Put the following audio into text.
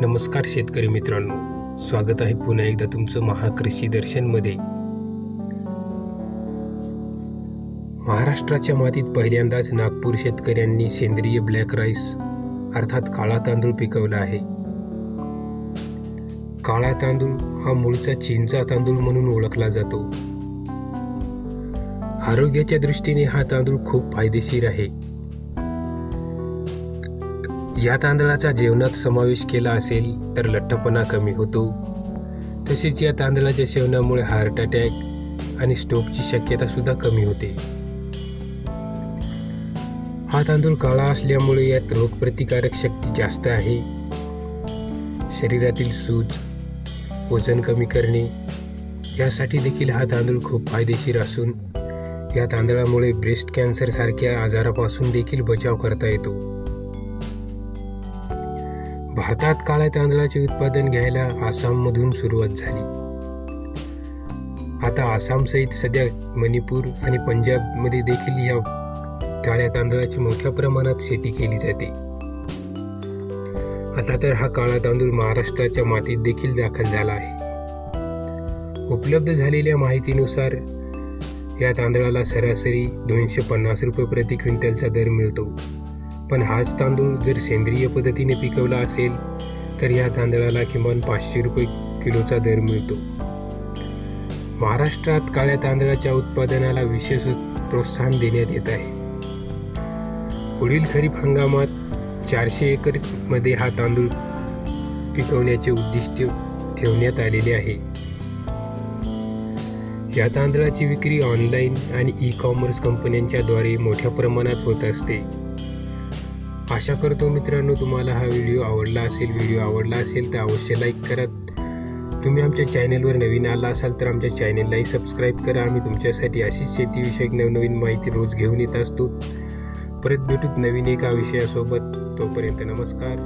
नमस्कार शेतकरी मित्रांनो. स्वागत आहे पुन्हा एकदा तुमचं महाकृषी दर्शनमध्ये. महाराष्ट्राच्या मातीत पहिल्यांदाच नागपूर शेतकऱ्यांनी सेंद्रिय ब्लॅक राईस अर्थात काळा तांदूळ पिकवला आहे. काळा तांदूळ हा मूळचा चीनचा तांदूळ म्हणून ओळखला जातो. आरोग्याच्या दृष्टीने हा तांदूळ खूप फायदेशीर आहे. या तांदळाचा जेवणात समावेश केला असेल तर लठ्ठपणा कमी होतो. तसेच या तांदळाच्या सेवनामुळे हार्ट अटॅक आणि स्ट्रोकची शक्यता सुद्धा कमी होते. हा तांदूळ काळा असल्यामुळे यात रोगप्रतिकारक शक्ती जास्त आहे. शरीरातील सूज वजन कमी करणे यासाठी देखील हा तांदूळ खूप फायदेशीर असून या तांदळामुळे ब्रेस्ट कॅन्सरसारख्या आजारापासून देखील बचाव करता येतो. भारतात काळ्या तांदळाचे उत्पादन घ्यायला आसाममधून सुरुवात झाली. आता आसामसहित सध्या मणिपूर आणि पंजाबमध्ये देखील या काळ्या तांदळाची मोठ्या प्रमाणात शेती केली जाते. आता तर हा काळा तांदूळ महाराष्ट्राच्या मातीत देखील दाखल झाला आहे. उपलब्ध झालेल्या माहितीनुसार या तांदळाला सरासरी दोनशे पन्नास रुपये प्रति क्विंटलचा दर मिळतो. पण हाच तांदूळ जर सेंद्रिय पद्धतीने पिकवला असेल तर या तांदळाला किमान पाचशे रुपये किलोचा दर मिळतो. महाराष्ट्रात काळ्या तांदळाच्या उत्पादनाला विशेष प्रोत्साहन देण्यात येत आहे. पुढील खरीप हंगामात चारशे एकरमध्ये हा तांदूळ पिकवण्याचे उद्दिष्ट ठेवण्यात आलेले आहे. या तांदळाची विक्री ऑनलाईन आणि ई कॉमर्स कंपन्यांच्याद्वारे मोठ्या प्रमाणात होत असते. आशा करतो मित्रांनो तुम्हाला हा व्हिडिओ आवडला असेल व्हिडिओ आवडला असेल तर अवश्य लाईक करा. तुम्ही आमच्या चॅनेलवर नवीन आला असाल तर आमच्या चॅनेललाही सबस्क्राईब करा. आम्ही तुमच्यासाठी अशीच शेतीविषयक नवनवीन माहिती रोज घेऊन येत असतो. परत भेटूत नवीन एका विषयासोबत. तोपर्यंत नमस्कार.